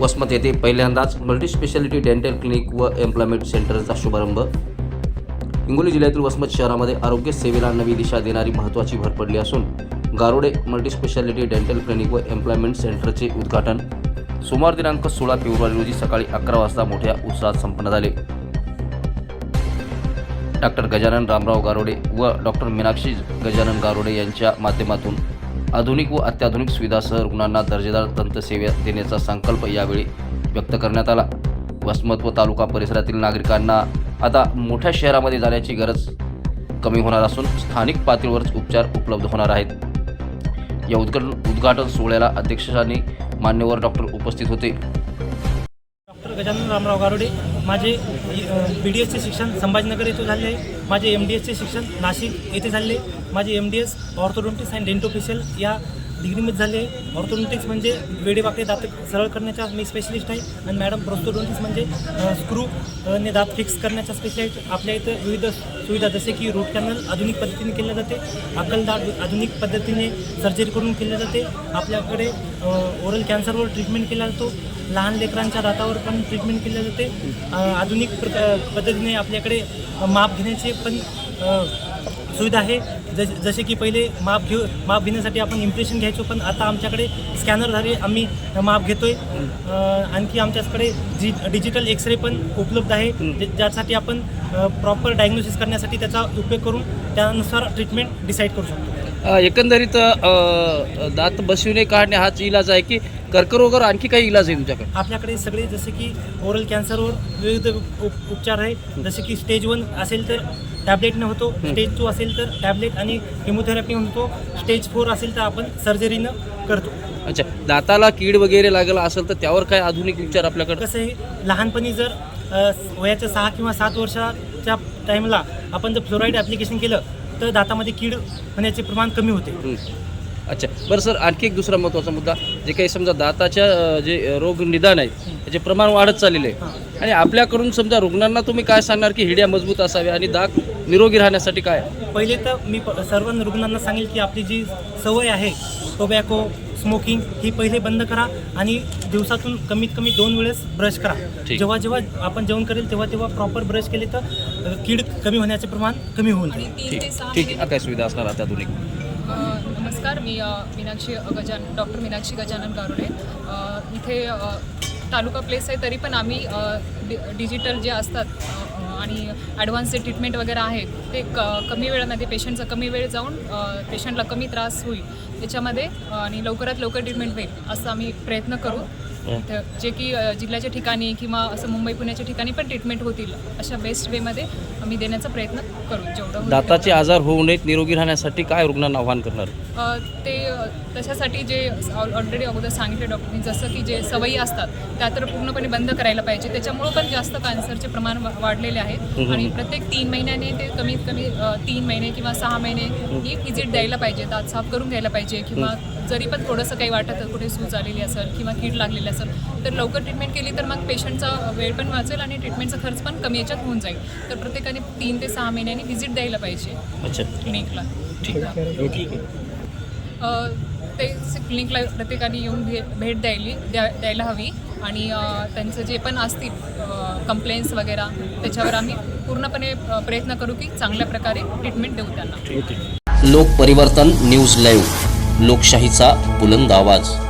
वसमत येथे पहिल्यांदाच multispeciality dental clinic व एम्प्लॉयमेंट सेंटरचा शुभारंभ. हिंगोली जिल्ह्यातील वसमत शहरामध्ये आरोग्य सेवेला नवी दिशा देणारी महत्त्वाची भर पडली असून गारोडे मल्टीस्पेशालिटी डेंटल क्लिनिक व एम्प्लॉयमेंट सेंटरचे उद्घाटन सोमवार दिनांक सोळा फेब्रुवारी रोजी सकाळी अकरा वाजता मोठ्या उत्साहात संपन्न झाले. डॉक्टर गजानन रामराव गारोडे व डॉक्टर मीनाक्षी गजानन गारोडे यांच्या माध्यमातून आधुनिक व अत्याधुनिक सुविधासह रुग्णांना दर्जेदार दंतसेवा देण्याचा संकल्प यावेळी व्यक्त करण्यात आला. वसमत व तालुका परिसरातील नागरिकांना आता मोठ्या शहरामध्ये जाण्याची गरज कमी होणार असून स्थानिक पातळीवरच उपचार उपलब्ध होणार आहेत. या उद्घाटन उद्घाटन सोहळ्याला अध्यक्षांनी मान्यवर डॉक्टर उपस्थित होते. डॉक्टर गजानन रामराव गारोडे माझे बी डी एसचे शिक्षण संभाजीनगर येथे झाले आहे. माझे एम डी एसचे शिक्षण नाशिक येथे झाले माझे M D S orthodontics and dentofacial या डिग्रीमध्ये झाले. आहे ऑर्थोडोंटिक्स म्हणजे वेडेवाकडे दात सरळ करण्याचा मी स्पेशलिस्ट आहे. आणि मॅडम प्रोस्थोडोंटिक्स म्हणजे स्क्रू ने दात फिक्स करण्याचा स्पेशलिस्ट आपल्या इथं विविध सुविधा जसे की रूट कॅनल आधुनिक पद्धतीने केले जाते. अक्कल दात आधुनिक पद्धतीने सर्जरी करून केले जाते. आपल्याकडे ओरल कॅन्सरवर ट्रीटमेंट केला जातो. लहान लेकरांच्या दातावर पण ट्रीटमेंट केले जाते. आधुनिक पद्धतीने आपल्याकडे माप घेण्याचे पण सुविधा आहे. जस जसे की पहिले माप घेऊ माप घेण्यासाठी आपण इम्प्रेशन घ्यायचो पण आता आमच्याकडे स्कॅनरद्वारे आम्ही माप घेतोय. आणखी आमच्याकडे जी डिजिटल एक्सरे पण उपलब्ध आहे. जे- ज्यासाठी आपण प्रॉपर डायग्नोसिस करण्यासाठी त्याचा उपयोग करून त्यानुसार ट्रीटमेंट डिसाईड करू शकतो. एकंदरीत दात बसविणे काढणे हाच इलाज आहे की कर्करोगावर आणखी काही इलाज आहे तुमच्याकडे? आपल्याकडे सगळे जसे की ओरल कॅन्सरवर विविध उप उपचार आहे. जसे की स्टेज वन असेल तर टॅबलेटनं होतो स्टेज टू असेल तर टॅबलेट आणि केमोथेरपी होतो स्टेज फोर असेल तर आपण सर्जरीनं करतो. अच्छा दाताला कीड वगैरे लागला असेल तर त्यावर काय आधुनिक उपचार आपल्याकडे? कसं आहे लहानपणी जर वयाच्या सहा किंवा सात वर्षाच्या टाईमला आपण जर फ्लोराईड ॲप्लिकेशन केलं तर दातामध्ये कीड होण्याचे प्रमाण कमी होते. अच्छा. बरं सर आणखी एक दुसरा महत्त्वाचा मुद्दा जे काही समजा दाताच्या अ, जे रोग निदान आहेत त्याचे प्रमाण वाढत चाललेले आहे आणि आपल्याकडून समजा रुग्णांना तुम्ही काय सांगणार की हिड्या मजबूत असाव्या आणि दात निरोगी राहण्यासाठी काय? पहिले तर मी प- सर्व रुग्णांना सांगेल की आपली जी सवय आहे टोबॅको स्मोकिंग ही पहिले बंद करा आणि दिवसातून कमीत कमी दोन वेळेस ब्रश करा. जेव्हा जेव्हा आपण जेवण करेल तेव्हा तेव्हा प्रॉपर ब्रश केले तर कीड कमी होण्याचे प्रमाण कमी होऊन जाईल. ठीक. आहे काय सुविधा असणार अत्याधुनिक अ, नमस्कार. मी मीनाक्षी गजान डॉक्टर मीनाक्षी गजानन गारोडे इथे तालुका प्लेस आहे तरी पण आम्ही डि डिजिटल जे असतात आणि ॲडव्हान्स जे ट्रीटमेंट वगैरे आहे ते क कमी वेळामध्ये पेशंटचा कमी वेळ जाऊन पेशंटला कमी त्रास होईल. त्याच्यामध्ये आणि लवकरात लवकर ट्रीटमेंट होईल असं आम्ही प्रयत्न करू. जे की जिल्ह्याच्या ठिकाणी किंवा असं मुंबई पुण्याच्या ठिकाणी पण ट्रीटमेंट होतील अशा बेस्ट वेमध्ये आम्ही देण्याचा प्रयत्न करू जेवढं दाताचे. आजार होऊ नयेत निरोगी राहण्यासाठी काय रुग्णांना आव्हान करणार? ते त्याच्यासाठी जे ऑलरेडी अगोदर सांगितले डॉक्टरनी जसं की जे सवयी असतात त्या तर पूर्णपणे बंद करायला पाहिजे. त्याच्यामुळं पण जास्त कॅन्सरचे प्रमाण वाढलेले आहेत. आणि प्रत्येक तीन महिन्याने ते कमीत कमी तीन महिने किंवा सहा महिने ही व्हिजिट द्यायला पाहिजे दात साफ करून घ्यायला पाहिजे किंवा जरी पण थोडंसं काही वाटत कुठे सूज आलेली असेल किंवा कीड लागलेली असेल तर लवकर ट्रीटमेंट केली तर मग पेशंटचा वेळ पण वाचेल आणि ट्रीटमेंटचा खर्च पण कमी याच्यात होऊन जाईल. तर प्रत्येकाने तीन ते सहा महिन्यांनी व्हिजिट द्यायला पाहिजे. अच्छा. क्लिनिकला ठीक आहे. ठीक आहे. अ, ते क्लिनिकला प्रत्येकाने येऊन भे भेट द्यायली द्या द्यायला हवी. आणि त्यांचं जे पण असतील कंप्लेंट्स वगैरे त्याच्यावर आम्ही पूर्णपणे प्रयत्न करू की चांगल्या प्रकारे ट्रीटमेंट देऊ त्यांना. ठीक आहे. लोक परिवर्तन न्यूज लाईव्ह. लोकशाहीचा बुलंद आवाज.